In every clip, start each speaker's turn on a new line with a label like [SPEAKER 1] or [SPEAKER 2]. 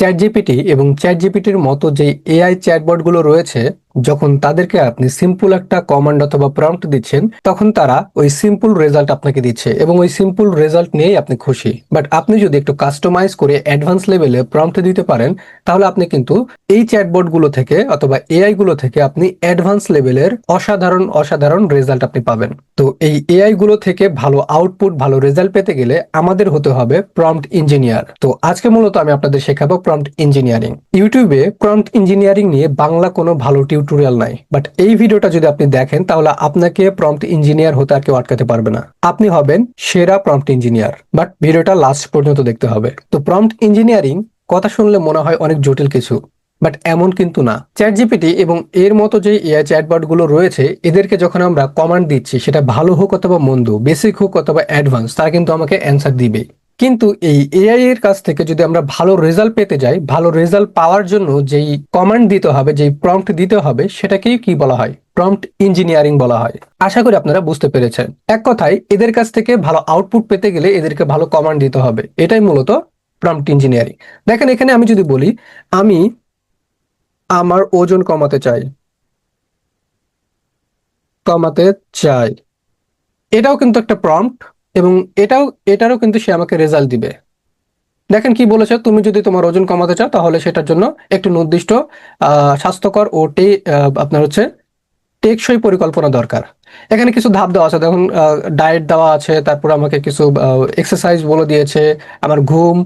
[SPEAKER 1] Chat GPT এবং chat জিপিটির মতো যে এআই চ্যাটবটগুলো রয়েছে যখন তাদেরকে আপনি সিম্পল একটা কমান্ড অথবা প্রম্পট দিচ্ছেন, তখন তারা ওই সিম্পল রেজাল্ট আপনাকে দিচ্ছে এবং ওই সিম্পল রেজাল্ট নিয়েই আপনি খুশি। বাট আপনি যদি একটু কাস্টমাইজ করে অ্যাডভান্স লেভেলে প্রম্পট দিতে পারেন, তাহলে আপনি কিন্তু এই চ্যাটবটগুলো থেকে অথবা এআই গুলো থেকে আপনি অ্যাডভান্স লেভেলের অসাধারণ অসাধারণ রেজাল্ট আপনি পাবেন। তো এই এআই গুলো থেকে ভালো আউটপুট ভালো রেজাল্ট পেতে গেলে আমাদের হতে হবে প্রম্পট ইঞ্জিনিয়ার তো আজকে মূলত আমি আপনাদের শেখাবো প্রম্পট ইঞ্জিনিয়ারিং ইউটিউবে প্রম্পট ইঞ্জিনিয়ারিং নিয়ে বাংলা কোনো ভালো টিউটোরিয়াল নাই। বাট এই ভিডিওটা যদি আপনি দেখেন, তাহলে আপনাকে প্রম্পট ইঞ্জিনিয়ার হতে আর কেউ আটকাতে পারবে না। আপনি হবেন সেরা প্রম্পট ইঞ্জিনিয়ার বাট ভিডিওটা লাস্ট পর্যন্ত দেখতে হবে। তো প্রম্পট ইঞ্জিনিয়ারিং কথা শুনলে মনে হয় অনেক জটিল কিছু বাট এমন কিন্তু না। চ্যাট জিপিটি এবং এর মতো যে এআই চ্যাটবটগুলো রয়েছে, এদেরকে যখন আমরা কমান্ড দিচ্ছি, সেটা ভালো হোক অথবা মন্দ বেসিক হোক অথবা অ্যাডভান্স তারা কিন্তু আমাকে অ্যান্সার দিবে কিন্তু এই এআই এর কাছ থেকে যদি আমরা ভালো রেজাল্ট পেতে যাই, ভালো রেজাল্ট পাওয়ার জন্য যেই কমান্ড দিতে হবে, যেই প্রম্পট দিতে হবে, সেটাকেই কি বলা হয়? প্রম্পট ইঞ্জিনিয়ারিং বলা হয়। আশা করি আপনারা বুঝতে পেরেছেন। এক কথায়, এদের কাছ থেকে ভালো আউটপুট পেতে গেলে এদেরকে ভালো কমান্ড দিতে হবে। এটাই মূলত প্রম্পট ইঞ্জিনিয়ারিং দেখেন, এখানে আমি যদি বলি, আমি আমার ওজন কমাতে চাই। কমাতে চাই। এটাও কিন্তু একটা প্রম্পট এবং এটাও, এটারও কিন্তু সে আমাকে রেজাল্ট দিবে। দেখেন কি বলেছে, তুমি যদি তোমার ওজন কমাতে চাও তাহলে সেটার জন্য একটি নির্দিষ্ট স্বাস্থ্যকর ও টে আপনার হচ্ছে টেকসই পরিকল্পনা দরকার। এখানে কিছু ধাপ দেওয়া আছে, দেখুন ডায়েট দেওয়া আছে, তারপর আমাকে কিছু এক্সারসাইজ বলে দিয়েছে, আমার ঘুম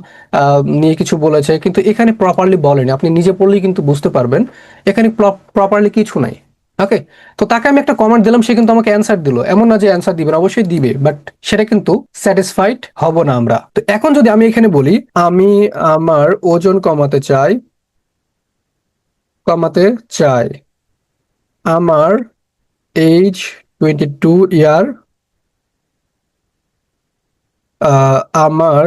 [SPEAKER 1] নিয়ে কিছু বলেছে, কিন্তু এখানে প্রপারলি বলেনি। আপনি নিজে পড়লেই কিন্তু বুঝতে পারবেন, এখানে প্রপারলি কিছু নাই। ওকে তো তাকে আমি একটা কমেন্ট দিলাম, সে কিন্তু আমাকে অ্যান্সার দিল। এমন না যে অ্যান্সার দিবে অবশ্যই দিবে বাট সেটা কিন্তু স্যাটিসফাইড হব না আমরা। তো এখন যদি আমি এখানে বলি, আমি আমার ওজন কমাতে চাই কমাতে চাই আমার এইজ টোয়েন্টি টু ইয়ার আমার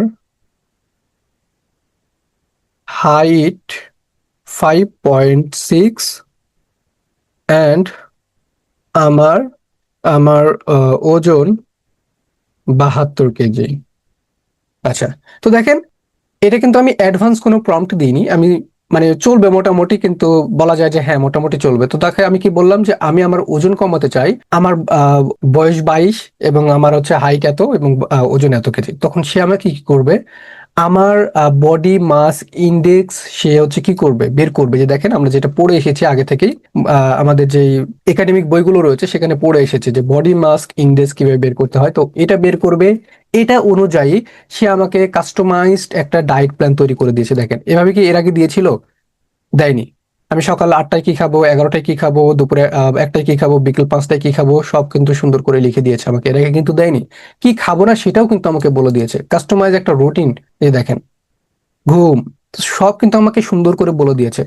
[SPEAKER 1] height five point six and আমার আমার ওজন বাহাত্তর কেজি। আচ্ছা তো দেখেন, এটা কিন্তু আমি অ্যাডভান্স কোনো প্রম্পট দিইনি। আমি মানে চলবে মোটামুটি, কিন্তু বলা যায় যে হ্যাঁ মোটামুটি চলবে। তো তাকে আমি কি বললাম যে আমি আমার ওজন কমাতে চাই, আমার বয়স বাইশ এবং আমার হচ্ছে হাইট এত এবং ওজন এত কেজি। তখন সে আমাকে কি করবে? আমার বডি মাস ইন্ডেক্স সে হচ্ছে কি করবে? বের করবে। যে দেখেন আমরা যেটা পড়ে এসেছি আগে থেকেই আমাদের যে একাডেমিক বইগুলো রয়েছে সেখানে পড়ে এসেছে যে বডি মাস ইন্ডেক্স কীভাবে বের করতে হয়। তো এটা বের করবে। এটা অনুযায়ী সে আমাকে কাস্টমাইজড একটা ডায়েট প্ল্যান তৈরি করে দিয়েছে। দেখেন, এভাবে কি এর আগে দিয়েছিল? দেয়নি। আমি সকাল আটটায় কি খাব, এগারোটায় কি খাব, দুপুরে একটায় কি খাব, বিকেল পাঁচটায় কি খাব, সব কিন্তু সুন্দর করে লিখে দিয়েছে আমাকে। এর আগে কিন্তু দেয়নি। কি খাব না সেটাও কিন্তু আমাকে বলে দিয়েছে। কাস্টমাইজ একটা রুটিন এই দেখেন। ঘুম সব কিন্তু আমাকে সুন্দর করে বলে দিয়েছে।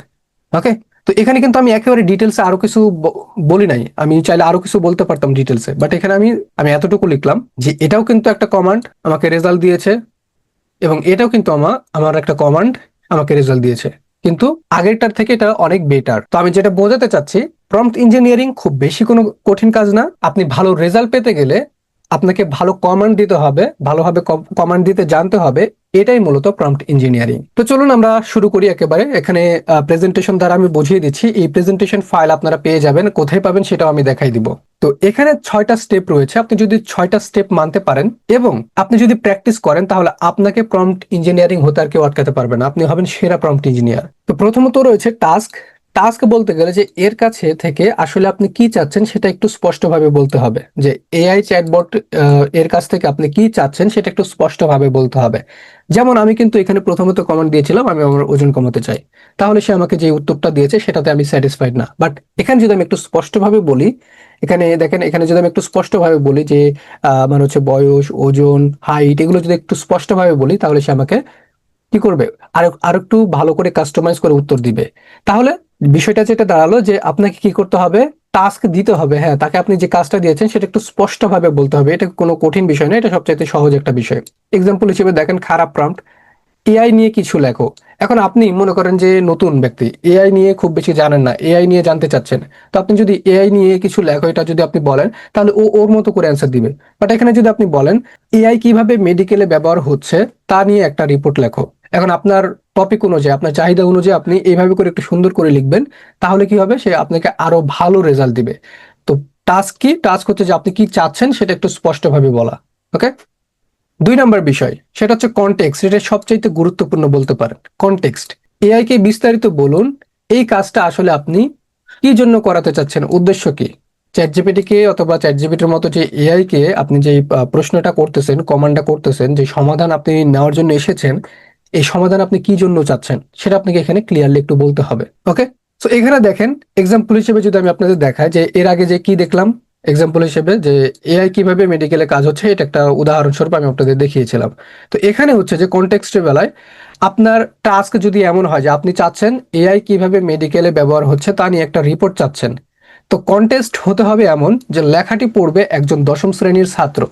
[SPEAKER 1] ওকে তো এখানে কিন্তু আমি একেবারে ডিটেলসে আরও কিছু বলি নাই। আমি চাইলে আরও কিছু বলতে পারতাম ডিটেলসে বাট এখানে আমি আমি এতটুকু লিখলাম যে এটাও কিন্তু একটা কমান্ড আমাকে রেজাল্ট দিয়েছে এবং এটাও কিন্তু আমার আমার একটা কমান্ড আমাকে রেজাল্ট দিয়েছে। কিন্তু আগেরটার থেকে এটা অনেক বেটার তো আমি যেটা বোঝাতে চাচ্ছি প্রম্পট ইঞ্জিনিয়ারিং খুব বেশি কোনো কঠিন কাজ না। আপনি ভালো রেজাল্ট পেতে গেলে আপনাকে ভালো কমান্ড দিতে হবে, ভালোভাবে কমান্ড দিতে জানতে হবে, এটাই মূলত প্রম্পট ইঞ্জিনিয়ারিং তো চলুন আমরা শুরু করি একেবারে। এখানে প্রেজেন্টেশন দ্বারা আমি বুঝিয়ে দিচ্ছি, এই প্রেজেন্টেশন ফাইল আপনারা পেয়ে যাবেন, কোথায় পাবেন সেটাও আমি দেখাই দিব। তো এখানে ছয়টা স্টেপ রয়েছে, আপনি যদি ছয়টা স্টেপ মানতে পারেন, এবং আপনি যদি প্র্যাকটিস করেন, তাহলে আপনাকে প্রম্পট ইঞ্জিনিয়ারিং হতে আর কেউ আটকাতে পারবে না। আপনি হবেন সেরা প্রম্পট ইঞ্জিনিয়ার তো প্রথমত রয়েছে টাস্ক টাস্ক বলতে গেলে যে এর কাছে থেকে আসলে আপনি কি চাচ্ছেন সেটা একটু স্পষ্টভাবে বলতে হবে। যে এআই চ্যাটবট এর কাছ থেকে আপনি কি চাচ্ছেন সেটা একটু স্পষ্টভাবে বলতে হবে। যেমন আমি কিন্তু এখানে প্রথমত কমেন্ট দিয়েছিলাম, আমি আমার ওজন কমাতে চাই। তাহলে সে আমাকে যে উত্তরটা দিয়েছে সেটাতে আমি স্যাটিসফাইড না। বাট এখানে যদি আমি একটু স্পষ্টভাবে বলি, এখানে দেখেন, এখানে যদি আমি একটু স্পষ্টভাবে বলি যে আমার হচ্ছে বয়স, ওজন হাইট এগুলো যদি একটু স্পষ্টভাবে বলি, তাহলে সে আমাকে কি করবে? আর আর একটু ভালো করে কাস্টমাইজ করে উত্তর দিবে। তাহলে বিষয়টা যেটা দাঁড়াল যে আপনাকে কি করতে হবে? টাস্ক দিতে হবে হ্যাঁ তাকে আপনি যে কাজটা দিয়েছেন সেটা একটু স্পষ্টভাবে বলতে হবে। এটা কোনো কঠিন বিষয় না এটা সবচাইতে সহজ একটা বিষয়। এক্সাম্পল হিসেবে দেখেন খারাপ প্রম্পট এআই নিয়ে কিছু লেখো। এখন আপনি মনে করেন যে নতুন ব্যক্তি এআই নিয়ে খুব বেশি জানেন না এআই নিয়ে জানতে চাচ্ছেন। তো আপনি যদি এআই নিয়ে কিছু লেখো, এটা যদি আপনি বলেন, তাহলে ও ওর মতো করে অ্যান্সার দিবে। বাট এখানে যদি আপনি বলেন এআই কীভাবে মেডিকেলে ব্যবহার হচ্ছে, তা নিয়ে একটা রিপোর্ট লেখো। এখন আপনার টপিক অনুযায়ী, আপনার চাহিদা অনুযায়ী আপনি এইভাবে করে একটু সুন্দর করে লিখবেন, তাহলে কি হবে? সে আপনাকে আরও ভালো রেজাল্ট দিবে। তো টাস্ক কি? টাস্ক হচ্ছে যে আপনি কি চাচ্ছেন সেটা একটু স্পষ্টভাবে বলা ওকে দুই নম্বর বিষয়, সেটা হচ্ছে কনটেক্সট এটা সবচাইতে গুরুত্বপূর্ণ বলতে পারেন। কনটেক্সট এআই কে বিস্তারিত বলুন, এই কাজটা আসলে আপনি কি জন্য করাতে চাচ্ছেন, উদ্দেশ্য কি? চ্যাট কে অথবা চ্যাট জিপিটির মতো যে এআই কে আপনি যে প্রশ্নটা করতেছেন কমান্ডটা করতেছেন, যে সমাধান আপনি নেওয়ার জন্য এসেছেন এই সমাধান আপনি কি জন্য চাচ্ছেন সেটা আপনাকে এখানে ক্লিয়ারলি একটু বলতে হবে ওকে তো এখানে দেখেন এক্সাম্পল হিসেবে যদি আমি আপনাদের দেখাই যে এর আগে যে কি দেখলাম এক্সাম্পল হিসেবে যে এআই কীভাবে মেডিকেলে কাজ হচ্ছে, এটা একটা উদাহরণস্বরূপ আমি আপনাদের দেখিয়েছিলাম। তো এখানে হচ্ছে যে কনটেক্সটের বেলায় আপনার টাস্ক যদি এমন হয় যে আপনি চাচ্ছেন এআই কীভাবে মেডিকেলে ব্যবহার হচ্ছে তা নিয়ে একটা রিপোর্ট চাচ্ছেন, তো কন্টেস্ট হতে হবে এমন যে লেখাটি পড়বে একজন দশম শ্রেণির ছাত্র,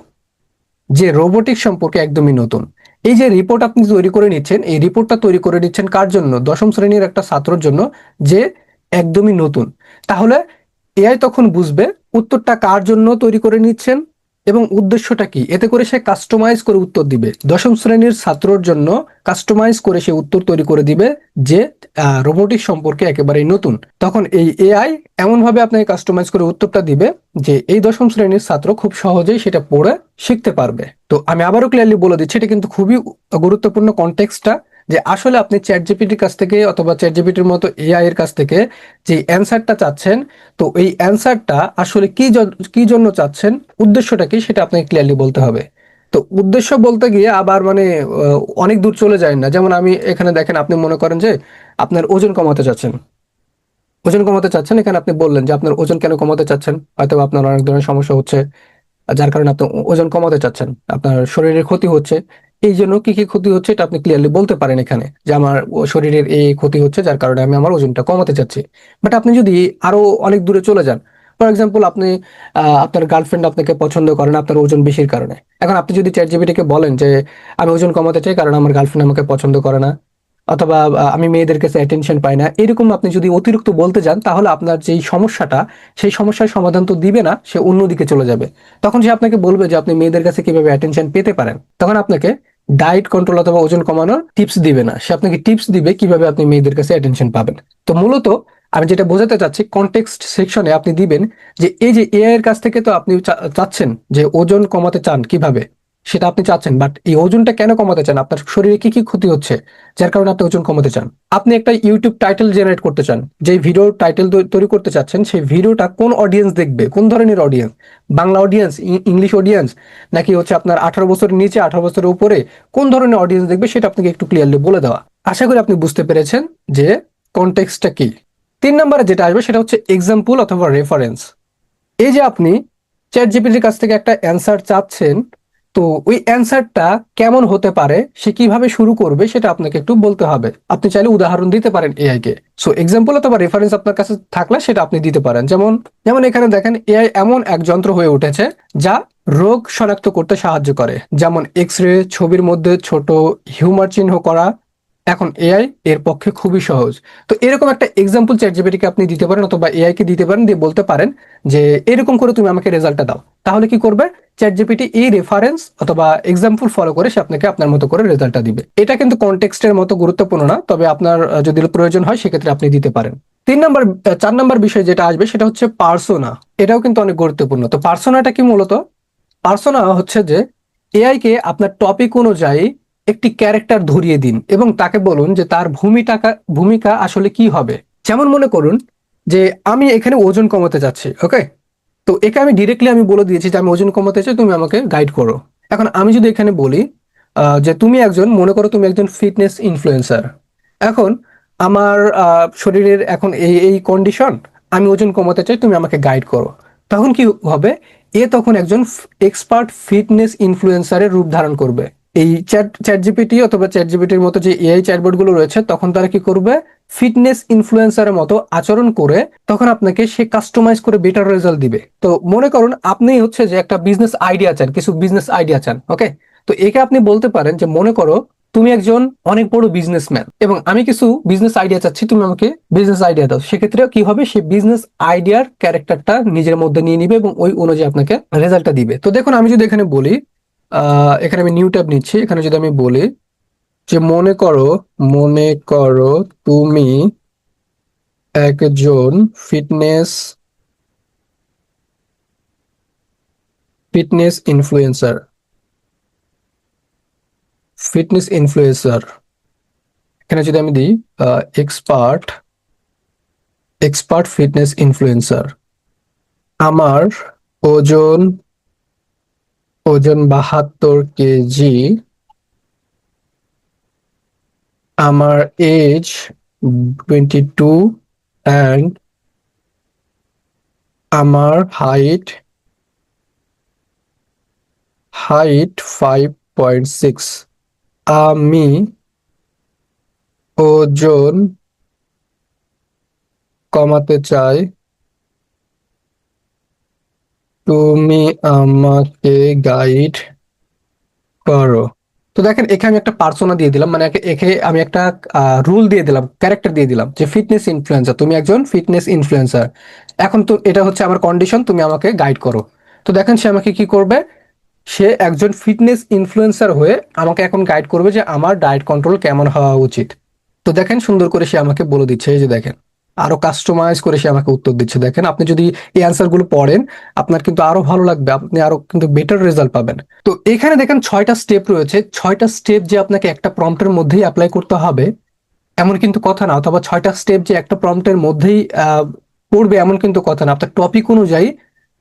[SPEAKER 1] যে রোবোটিক সম্পর্কে একদমই নতুন। এই যে রিপোর্ট আপনি তৈরি করে নিচ্ছেন, এই রিপোর্টটা তৈরি করে নিচ্ছেন কার জন্য? দশম শ্রেণির একটা ছাত্রর জন্য, যে একদমই নতুন। তাহলে এআই তখন বুঝবে, উত্তরটা কার জন্য তৈরি করে নিচ্ছেন? এবং উদ্দেশ্যটা কি? এতে করে সে কাস্টমাইজ করে উত্তর দিবে। দশম শ্রেণির ছাত্রর জন্য কাস্টমাইজ করে সে উত্তর তৈরি করে দিবে যে রোবোটিক সম্পর্কে একেবারেই নতুন। তখন এই এআই এমন ভাবে আপনাকে কাস্টমাইজ করে উত্তরটা দিবে যে, এই দশম শ্রেণির ছাত্র খুব সহজেই সেটা পড়ে শিখতে পারবে। তো আমি আবারও ক্লিয়ারলি বলে দিচ্ছি, এটা কিন্তু খুবই গুরুত্বপূর্ণ কনটেক্সটটা যে আসলে আপনি চ্যাট জিপিটির কাছ থেকে অথবা চ্যাট জিপিটির মতো এআই এর কাছ থেকে যে অ্যান্সারটা চাচ্ছেন, তো এই অ্যান্সারটা আসলে কি কি জন্য চাচ্ছেন, উদ্দেশ্যটা কি সেটা আপনাকে ক্লিয়ারলি বলতে হবে। তো উদ্দেশ্য বলতে গিয়ে আবার মানে অনেক দূর চলে যায় না। যেমন আমি এখানে দেখেন, আপনি মনে করেন যে আপনার ওজন কমাতে চাচ্ছেন। ওজন কমাতে চাচ্ছেন, এখানে আপনি বললেন যে আপনার ওজন কেন কমাতে চাচ্ছেন? হয়তো আপনার অনেক ধরনের সমস্যা হচ্ছে, যার কারণে আপনি ওজন কমাতে চাচ্ছেন। আপনার শরীরের ক্ষতি হচ্ছে এই জন্য কি কি ক্ষতি হচ্ছে এটা আপনি ক্লিয়ারলি বলতে পারেন এখানে যে আমার শরীরের এই ক্ষতি হচ্ছে, যার কারণে আমি আমার ওজনটা কমাতে চাচ্ছি। বাট আপনি যদি আরও অনেক দূরে চলে যান ফর এক্সাম্পল আপনি আপনার গার্লফ্রেন্ড আপনাকে পছন্দ করেন আপনার ওজন বেশির কারণে। এখন আপনি যদি চ্যাট জিপিটিকে বলেন যে, আমি ওজন কমাতে চাই কারণ আমার গার্লফ্রেন্ড আমাকে পছন্দ করে না, অথবা আমি মেয়েদের কাছে অ্যাটেনশন পাই না, এরকম আপনি যদি অতিরিক্ত বলতে যান, তাহলে আপনার যেই সমস্যাটা, সেই সমস্যার সমাধান তো দিবে না, সে অন্যদিকে চলে যাবে। তখন সে আপনাকে বলবে যে, আপনি মেয়েদের কাছে কীভাবে অ্যাটেনশন পেতে পারেন? তখন আপনাকে ডায়েট কন্ট্রোল অথবা ওজন কমানোর টিপস দিবে না। সে আপনাকে টিপস দিবে কীভাবে আপনি মেয়েদের কাছে অ্যাটেনশন পাবেন। তো মূলত আমি যেটা বোঝাতে চাচ্ছি কনটেক্সট সেকশনে আপনি দিবেন যে এই যে এআই এর কাছ থেকে তো আপনি চাচ্ছেন যে ওজন কমাতে চান কীভাবে সেটা আপনি চাচ্ছেন বাট এই ওজনটা কেন কমাতে চান? আপনার শরীরে কি কি ক্ষতি হচ্ছে, যার কারণে আপনি ওজন কমাতে চান? আপনি একটা ইউটিউব টাইটেল জেনারেট করতে চান যে ভিডিও টাইটেল তৈরি করতে চাচ্ছেন, সেই ভিডিওটা কোন অডিয়েন্স দেখবে? কোন ধরনের audience Bangla audience English audience নাকি হচ্ছে আপনার আঠারো বছরের নিচে, আঠারো বছরের উপরে, কোন ধরনের অডিয়েন্স দেখবে সেটা আপনাকে একটু ক্লিয়ারলি বলে দেওয়া। আশা করি আপনি বুঝতে পেরেছেন যে কনটেক্সটা কি। তিন নম্বরে যেটা আসবে সেটা হচ্ছে এক্সাম্পল অথবা রেফারেন্স এই যে আপনি চ্যাট জিপিটির কাছ থেকে একটা অ্যান্সার চাচ্ছেন তো ওই অ্যান্সারটা কেমন হতে পারে, সে কীভাবে শুরু করবে সেটা আপনাকে একটু বলতে হবে। আপনি চাইলে উদাহরণ দিতে পারেন এআই কে। সো এক্সাম্পল অথবা রেফারেন্স আপনার কাছে থাকলে সেটা আপনি দিতে পারেন। যেমন যেমন এখানে দেখেন এআই এমন এক যন্ত্র হয়ে উঠেছে যা রোগ শনাক্ত করতে সাহায্য করে। যেমন এক্স রে ছবির মধ্যে ছোট হিউমার চিহ্ন করা এখন এআই এর পক্ষে খুবই সহজ। তো এরকম একটা এক্সাম্পল চ্যাট জিপিটিকে আপনি দিতে পারেন অথবা এআই কে দিতে পারেন, দিয়ে বলতে পারেন যে, এরকম করে তুমি আমাকে রেজাল্টটা দাও। তাহলে কি করবে? চ্যাট জিপিটি এই রেফারেন্স অথবা এক্সাম্পল ফলো করে সে আপনাকে আপনার মতো করে রেজাল্টটা দিবে। এটা কিন্তু কনটেক্সটের মতো গুরুত্বপূর্ণ না, তবে আপনার যদি প্রয়োজন হয়, সেক্ষেত্রে আপনি দিতে পারেন। তিন নম্বর চার নম্বর বিষয় যেটা আসবে, সেটা হচ্ছে পার্সোনা এটাও কিন্তু অনেক গুরুত্বপূর্ণ। তো পার্সোনাটা কি মূলত? পার্সোনা হচ্ছে যে এআই কে আপনার টপিক অনুযায়ী একটি ক্যারেক্টার ধরিয়ে দিন এবং তাকে বলুন যে তার ভূমিকা ভূমিকা আসলে কি হবে। যেমন মনে করুন যে আমি এখানে ওজন কমাতে যাচ্ছি ওকে তো একে আমি ডিরেক্টলি আমি বলে দিয়েছি যে আমি ওজন কমাতে চাই, তুমি আমাকে গাইড করো। এখন আমি যদি এখানে বলি যে তুমি একজন, মনে করো তুমি একজন ফিটনেস ইনফ্লুয়েন্সার এখন আমার শরীরের এখন এই এই কন্ডিশন আমি ওজন কমাতে চাই, তুমি আমাকে গাইড করো। তখন কি হবে? এ তখন একজন এক্সপার্ট ফিটনেস ইনফ্লুয়েন্সারের রূপ ধারণ করবে। এই চ্যাট চ্যাট জিপিটি অথবা চ্যাট জিপিটির মতো যে এআই চ্যাটবটগুলো রয়েছে, তখন তারা কি করবে? ফিটনেস ইনফ্লুয়েন্সারের মতো আচরণ করে তখন আপনাকে সে কাস্টমাইজ করে বেটার রেজাল্ট দিবে। তো মনে করুন, আপনি হচ্ছে যে একটা বিজনেস আইডিয়া চান, কিছু বিজনেস আইডিয়া চান ওকে তো একে আপনি বলতে পারেন যে, মনে করো, তুমি একজন অনেক বড় বিজনেসম্যান এবং আমি কিছু বিজনেস আইডিয়া চাচ্ছি, তুমি আমাকে বিজনেস আইডিয়া দাও। সেক্ষেত্রে কি হবে? সে বিজনেস আইডিয়ার ক্যারেক্টারটা নিজের মধ্যে নিয়ে নিবে এবং ওই অনুযায়ী আপনাকে রেজাল্টটা দিবে। তো দেখুন, আমি যদি এখানে বলি এখানে আমি নিউ ট্যাব নিচ্ছি। এখানে যদি আমি বলি যে মনে করো মনে করো তুমি একজন fitness fitness influencer fitness influencer এখানে যদি আমি দিই এক্সপার্ট এক্সপার্ট ফিটনেস ইনফ্লুয়েন্সার আমার ওজন ওজন বাহাত্তর কেজি। আমার এজ টোয়েন্টি টু অ্যান্ড আমার height height five point six আমি ওজন কমাতে চাই তুমি আমাকে গাইড করো। তো দেখেন, এখানে আমি একটা পার্সোনা দিয়ে দিলাম মানে একে- একে আমি একটা রুল দিয়ে দিলাম ক্যারেক্টার দিয়ে দিলাম যে ফিটনেস ইনফ্লুয়েন্সার তুমি একজন ফিটনেস ইনফ্লুয়েন্সার এখন তো এটা হচ্ছে আমার কন্ডিশন তুমি আমাকে গাইড করো। তো দেখেন, সে আমাকে কি করবে? সে একজন ফিটনেস ইনফ্লুয়েন্সার হয়ে আমাকে এখন গাইড করবে যে আমার ডায়েট কন্ট্রোল কেমন হওয়া উচিত। তো দেখেন, সুন্দর করে সে আমাকে বলে দিচ্ছে, এই যে দেখেন। আরও কাস্টমাইজ করে সে আমাকে উত্তর দিচ্ছে। দেখেন, আপনি যদি এই অ্যান্সারগুলো পড়েন, আপনার কিন্তু আরও ভালো লাগবে, আপনি আরও কিন্তু বেটার রেজাল্ট পাবেন। তো এখানে দেখেন ছয়টা স্টেপ রয়েছে। ছয়টা স্টেপ যে আপনাকে একটা প্রম্পটের মধ্যেই অ্যাপ্লাই করতে হবে, এমন কিন্তু কথা না। অথবা ছয়টা স্টেপ যে একটা প্রম্পটের মধ্যেই পড়বে এমন কিন্তু কথা না। আপনার টপিক অনুযায়ী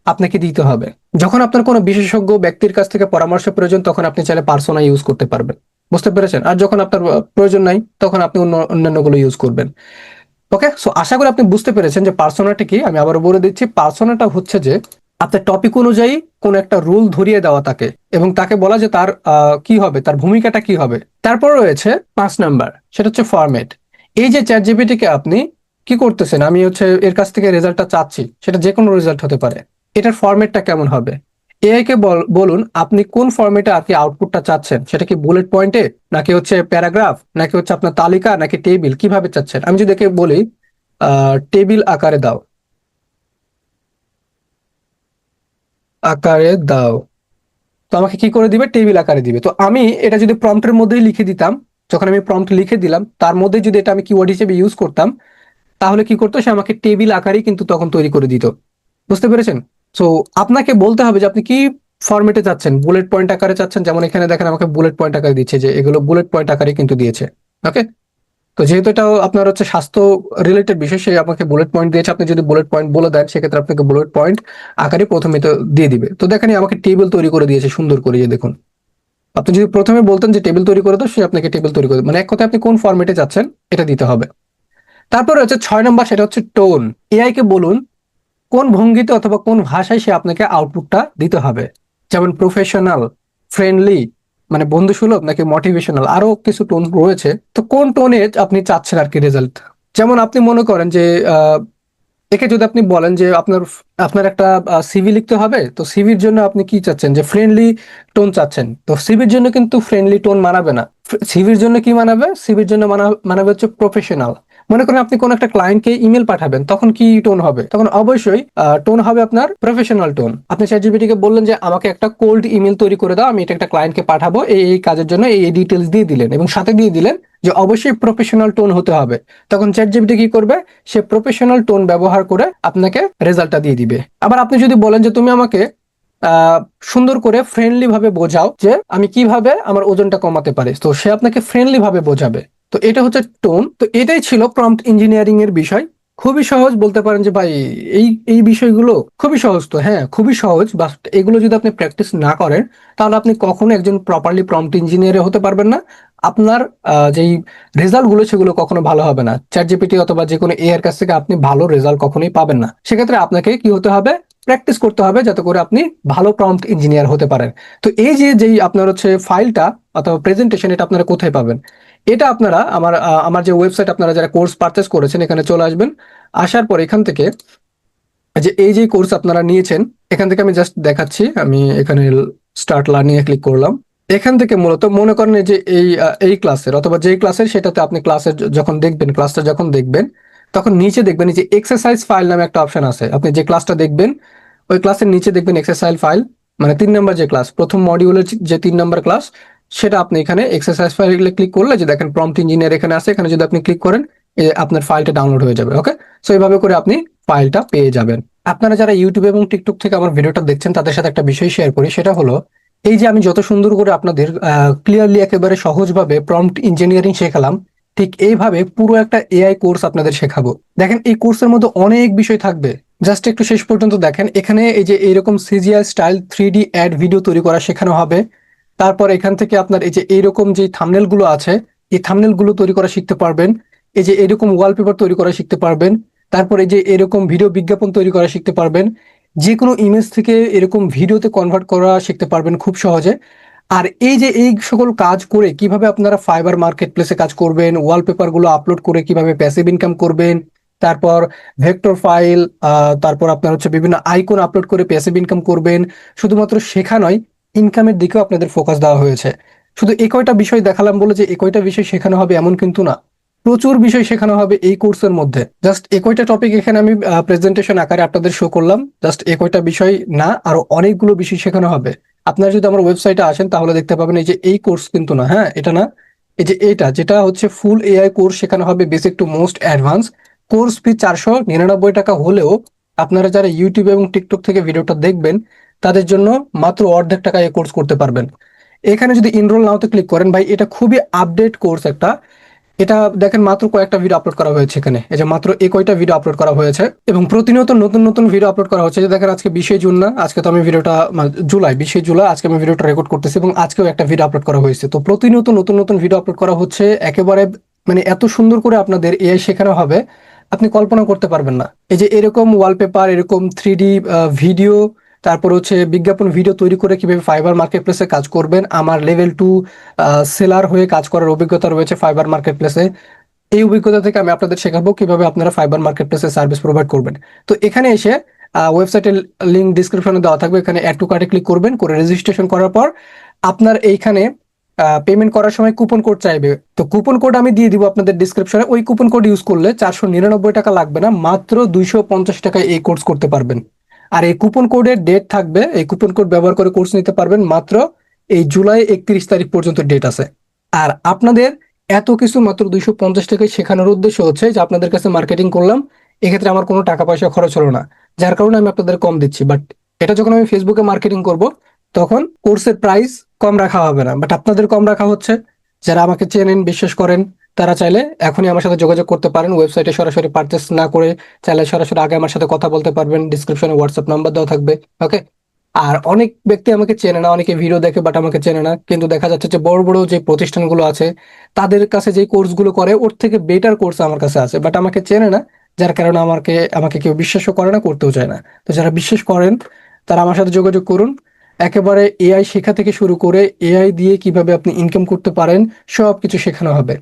[SPEAKER 1] আপনাকে দিতে হবে। যখন আপনার কোনো বিশেষজ্ঞ ব্যক্তির কাছ থেকে পরামর্শ প্রয়োজন, তখন আপনি চাইলে পার্সোনা ইউজ করতে পারবেন। বুঝতে পেরেছেন? আর যখন আপনার প্রয়োজন নাই, তখন আপনি অন্য, অন্যান্যগুলো ইউজ করবেন। ওকে সো আশা করি আপনি বুঝতে পেরেছেন যে পার্সোনাটা কি। আমি আবারও বলে দিচ্ছি পার্সোনাটা হচ্ছে যে আপনার টপিক অনুযায়ী কোন একটা রুল ধরিয়ে দেওয়া তাকে এবং তাকে বলা যে তার কি হবে, তার ভূমিকাটা কি হবে। তারপর রয়েছে পাঁচ নাম্বার সেটা হচ্ছে ফরম্যাট এই যে চ্যাট জিপিটিকে আপনি কি করতেছেন, আমি হচ্ছে এর কাছ থেকে রেজাল্টটা চাচ্ছি, সেটা যে কোনো রেজাল্ট হতে পারে। এটার ফরম্যাটটা কেমন হবে? এআই কে বল- বলুন, আপনি কোন ফর্মেটে আর কি আউটপুটটা চাচ্ছেন? সেটা কি বুলেট পয়েন্টে নাকি হচ্ছে প্যারাগ্রাফ নাকি হচ্ছে আপনার তালিকা? নাকি টেবিল কীভাবে চাচ্ছেন? আমি যদি একে বলি টেবিল আকারে দাও। আকারে দাও। তো আমাকে কি করে দিবে? টেবিল আকারে দিবে। তো আমি এটা যদি প্রম্পটের মধ্যেই লিখে দিতাম, যখন আমি প্রম্পট লিখে দিলাম, তার মধ্যে যদি এটা আমি কিওয়ার্ড হিসেবে ইউজ করতাম, তাহলে কি করতো? সে আমাকে টেবিল আকারেই কিন্তু তখন তৈরি করে দিত। বুঝতে পেরেছেন? সো আপনাকে বলতে হবে যে আপনি কি ফরম্যাটে চাচ্ছেন বুলেট পয়েন্ট আকারে চাচ্ছেন যেমন এখানে দেখেন আমাকে বুলেট পয়েন্ট আকারে দিচ্ছে যে এগুলো বুলেট পয়েন্ট আকারে কিন্তু দিয়েছে। ওকে তো যেহেতু এটা আপনার হচ্ছে স্বাস্থ্য রিলেটেড বিষয়, সে আমাকে বুলেট পয়েন্ট দিয়েছে। আপনি যদি বুলেট পয়েন্ট বলে দেন, সেক্ষেত্রে আপনাকে বুলেট পয়েন্ট আকারে প্রথমে তো দিয়ে দিবে। তো দেখেন, আমাকে টেবিল তৈরি করে দিয়েছে, সুন্দর করে যে দেখুন। আপনি যদি প্রথমে বলতেন যে টেবিল তৈরি করে দাও, সে আপনাকে টেবিল তৈরি করে। মানে এক কথায় আপনি কোন ফরম্যাটে যাচ্ছেন, এটা দিতে হবে। তারপর হচ্ছে ছয় নম্বর, সেটা হচ্ছে টোন এআই কে বলুন কোন ভঙ্গিতে অথবা কোন ভাষায় সে আপনাকে আউটপুটটা দিতে হবে? যেমন প্রফেশনাল ফ্রেন্ডলি মানে বন্ধুসুলভ নাকি মোটিভেশনাল আরও কিছু টোন রয়েছে। তো কোন টোনে আপনি চাচ্ছেন আর কি রেজাল্ট যেমন আপনি মনে করেন যে একে যদি আপনি বলেন যে আপনার আপনার একটা সিভি লিখতে হবে, তো সিভির জন্য আপনি কি চাচ্ছেন? যে ফ্রেন্ডলি টোন চাচ্ছেন। তো সিভির জন্য কিন্তু ফ্রেন্ডলি টোন মানাবে না। সিভির জন্য কি মানাবে? সিভির জন্য মানা- মানাবে হচ্ছে প্রফেশনাল মনে করেন আপনি কোন একটা ক্লায়েন্টকে ইমেল পাঠাবেন, তখন কি টোন হবে? তখন অবশ্যই টোন হবে আপনার প্রফেশনাল টোন আপনি কে বললেন যে, আমাকে একটা কোল্ড ইমেল তৈরি করে দাও, আমি এটা একটা ক্লায়েন্টকে পাঠাবো, এই এই কাজের জন্য এই ডিটেলস দিয়ে দিলেন। এবং সাথে দিয়ে দিলেন যে, অবশ্যই প্রফেশনাল টোন হতে হবে। তখন চ্যাটজিপিটি কি করবে? সে প্রফেশনাল টোন ব্যবহার করে আপনাকে রেজাল্টটা দিয়ে দিবে। আবার আপনি যদি বলেন যে, তুমি আমাকে সুন্দর করে ফ্রেন্ডলি ভাবে বোঝাও যে, আমি কীভাবে আমার ওজনটা কমাতে পারি। তো সে আপনাকে ফ্রেন্ডলি ভাবে বোঝাবে। তো এটা হচ্ছে টোন তো এটাই ছিল প্রম্পট ইঞ্জিনিয়ারিং এর বিষয়। খুবই সহজ বলতে পারেন যে ভাই, এই এই বিষয়গুলো খুবই সহজ তো হ্যাঁ খুবই সহজ। বাট এগুলো যদি আপনি প্র্যাকটিস না করেন, তাহলে আপনি কখনো একজন প্রপারলি প্রম্পট ইঞ্জিনিয়ার হতে পারবেন না। আপনার যেই রেজাল্টগুলো, সেগুলো কখনো ভালো হবে না। চ্যাট জিপিটি অথবা যে কোনো এআই এর কাছ থেকে আপনি ভালো রেজাল্ট কখনোই পাবেন না। সেক্ষেত্রে আপনাকে কি হতে হবে? প্র্যাকটিস করতে হবে যাতে করে আপনি ভালো প্রম্পট ইঞ্জিনিয়ার হতে পারেন। তো এই যে, যেই আপনার হচ্ছে ফাইলটা অথবা প্রেজেন্টেশন এটা আপনারা কোথায় পাবেন? এটা আপনারা আমার আমার যে ওয়েবসাইট আপনারা যারা কোর্স পারচেস করেছেন, এখানে চলে আসবেন। আসার পর এখান থেকে যে এই যে কোর্স আপনারা নিয়েছেন, এখান থেকে আমি জাস্ট দেখাচ্ছি। আমি এখানে স্টার্ট লার্নিং এ ক্লিক করলাম। এখান থেকে মূলত মনে করেন যে এই এই ক্লাসের অথবা যেই ক্লাসের সেটাতে আপনি ক্লাসের যখন দেখবেন ক্লাসটা যখন দেখবেন, তখন নিচে দেখবেন যে এক্সারসাইজ ফাইল নামে একটা অপশন আছে। আপনি যে ক্লাসটা দেখবেন, ওই ক্লাসের নিচে দেখবেন এক্সারসাইজ ফাইল মানে তিন নম্বর যে ক্লাস প্রথম মডিউলের যে তিন নম্বর ক্লাস সেটা আপনি এখানে এক্সারসাইজ ফাইলে ক্লিক করলে যে দেখেন প্রম্পট ইঞ্জিনিয়ার এখানে আছে, এখানে যদি আপনি ক্লিক করেন আপনার ফাইলটা ডাউনলোড হয়ে যাবে ওকে সো এইভাবে করে আপনি ফাইলটা পেয়ে যাবেন। আপনারা যারা ইউটিউব এবং টিকটক থেকে আমার ভিডিওটা দেখছেন, তাদের সাথে একটা বিষয় শেয়ার করি, সেটা হলো, এই যে আমি যত সুন্দর করে আপনাদের ক্লিয়ারলি একেবারে সহজভাবে প্রম্পট ইঞ্জিনিয়ারিং শেখালাম, ঠিক এইভাবে পুরো একটা এআই কোর্স আপনাদের শেখাবো। দেখেন, এই কোর্সের মধ্যে অনেক বিষয় থাকবে। জাস্ট একটু শেষ পর্যন্ত দেখেন, এখানে এই যে এইরকম CGI style three D ad video তৈরি করা শেখানো হবে। তারপর এখান থেকে আপনার এই যে এইরকম যে থামনেলগুলো আছে, এই থামনেলগুলো তৈরি করা শিখতে পারবেন। এই যে এরকম ওয়ালপেপার তৈরি করা শিখতে পারবেন। তারপর এই যে এরকম ভিডিও বিজ্ঞাপন তৈরি করা শিখতে পারবেন। যে কোনো ইমেজ থেকে এরকম ভিডিওতে কনভার্ট করা শিখতে পারবেন খুব সহজে। আর এই যে এই সকল কাজ করে কীভাবে আপনারা ফাইবার মার্কেট প্লেসে কাজ করবেন ওয়ালপেপারগুলো আপলোড করে কীভাবে প্যাসিভ ইনকাম করবেন, তারপর ভেক্টর ফাইল তারপর আপনার হচ্ছে বিভিন্ন আইকন আপলোড করে প্যাসিভ ইনকাম করবেন, শুধুমাত্র শেখা নয় ইনকামের দিকেও আপনাদের ফোকাস দেওয়া হয়েছে। শুধু এই কয়টা বিষয় দেখালাম বলে যে, এই কয়টা বিষয় শেখানো হবে এমন কিন্তু না। প্রচুর বিষয় শেখানো হবে এই কোর্সের মধ্যে। জাস্ট এই কয়টা টপিক এখানে আমি প্রেজেন্টেশন আকারে আপনাদের শো করলাম। জাস্ট এই কয়টা বিষয় না, আরও অনেকগুলো বিষয় শেখানো হবে। আপনারা যদি আমার ওয়েবসাইটে আসেন, তাহলে দেখতে পাবেন এই যে, এই কোর্স কিন্তু না হ্যাঁ? এটা না? এই যে এটা, যেটা হচ্ছে ফুল এআই কোর্স শেখানো হবে basic to most advance course fee চারশো নিরানব্বই টাকা হলেও আপনারা যারা ইউটিউব এবং টিকটক থেকে ভিডিওটা দেখবেন তাদের জন্য মাত্র অর্ধেক টাকা এই কোর্স করতে পারবেন। এখানে যদি ইনরোল নাওতে ক্লিক করেন, ভাই, এটা খুবই আপডেট কোর্স একটা। এটা দেখেন মাত্র কয়েকটা ভিডিও আপলোড করা হয়েছে এখানে। এই যে মাত্র এই কয়টা ভিডিও আপলোড করা হয়েছে। এবং প্রতিনিয়ত নতুন নতুন ভিডিও আপলোড করা হচ্ছে। যে দেখেন আজকে বিশে জুন না, আজকে তো আমি ভিডিওটা জুলাই, বিশে জুলাই, আজকে আমি ভিডিওটা রেকর্ড করতেছি এবং আজকেও একটা ভিডিও আপলোড করা হয়েছে। তো প্রতিনিয়ত নতুন নতুন ভিডিও আপলোড করা হচ্ছে। একেবারে মানে এত সুন্দর করে আপনাদের এআই শেখানো হবে, আপনি কল্পনা করতে পারবেন না। এই যে এরকম ওয়ালপেপার এরকম থ্রি ভিডিও তারপর হচ্ছে বিজ্ঞাপন ভিডিও তৈরি করে কীভাবে ফাইবার মার্কেট প্লেসে কাজ করবেন। আমার লেভেল টু সেলার হয়ে কাজ করার অভিজ্ঞতা রয়েছে ফাইবার মার্কেট প্লেসে এই অভিজ্ঞতা থেকে আমি আপনাদের শেখাবো কীভাবে আপনারা ফাইবার মার্কেট প্লেসে সার্ভিস প্রোভাইড করবেন। তো এখানে এসে ওয়েবসাইটের লিঙ্ক ডিসক্রিপশনে দেওয়া থাকবে। এখানে অ্যাড টু কার্ডে ক্লিক করবেন, করে রেজিস্ট্রেশন করার পর আপনার এইখানে পেমেন্ট করার সময় কুপন কোড চাইবে। তো কুপন কোড আমি দিয়ে দিব আপনাদের ডিসক্রিপশনে ওই কুপন কোড ইউজ করলে চারশো নিরানব্বই টাকা লাগবে না, মাত্র দুইশো পঞ্চাশ টাকায় এই কোর্স করতে পারবেন। আর এই কুপন কোডের ডেট থাকবে, এই কুপন কোড ব্যবহার করে কোর্স নিতে পারবেন মাত্র এই জুলাই একত্রিশ তারিখ পর্যন্ত ডেট আছে। আর আপনাদের এত কিছু মাত্র দুইশো পঞ্চাশ টাকায় শেখানোর উদ্দেশ্য হচ্ছে যে আপনাদের কাছে মার্কেটিং করলাম, এক্ষেত্রে আমার কোনো টাকা পয়সা খরচ হলো না। যার কারণে আমি আপনাদের কম দিচ্ছি বাট এটা যখন আমি ফেসবুকে মার্কেটিং করব, তখন কোর্সের প্রাইস কম রাখা হবে না। বাট আপনাদের কম রাখা হচ্ছে, যারা আমাকে চেনেন, বিশ্বাস করেন তারা চাইলে এখনই আমার সাথে যোগাযোগ করতে পারেন। ওয়েবসাইটে সরাসরি পারচেস না করে চাইলে সরাসরি আগে আমার সাথে কথা বলতে পারবেন। ডিসক্রিপশনে হোয়াটসঅ্যাপ নাম্বার দেওয়া থাকবে ওকে আর অনেক ব্যক্তি আমাকে চেনে না, অনেকে ভিডিও দেখে বাট আমাকে চেনে না। কিন্তু দেখা যাচ্ছে যে বড় বড় যে প্রতিষ্ঠানগুলো আছে, তাদের কাছে যে কোর্সগুলো করে, ওর থেকে বেটার কোর্স আমার কাছে আছে। বাট আমাকে চেনে না, যার কারণে আমাকে আমাকে কেউ বিশ্বাসও করে না, করতেও চায় না। তো যারা বিশ্বাস করেন, তারা আমার সাথে যোগাযোগ করুন। একেবারে এআই শেখা থেকে শুরু করে এআই দিয়ে কীভাবে আপনি ইনকাম করতে পারেন, সবকিছু শেখানো হবে।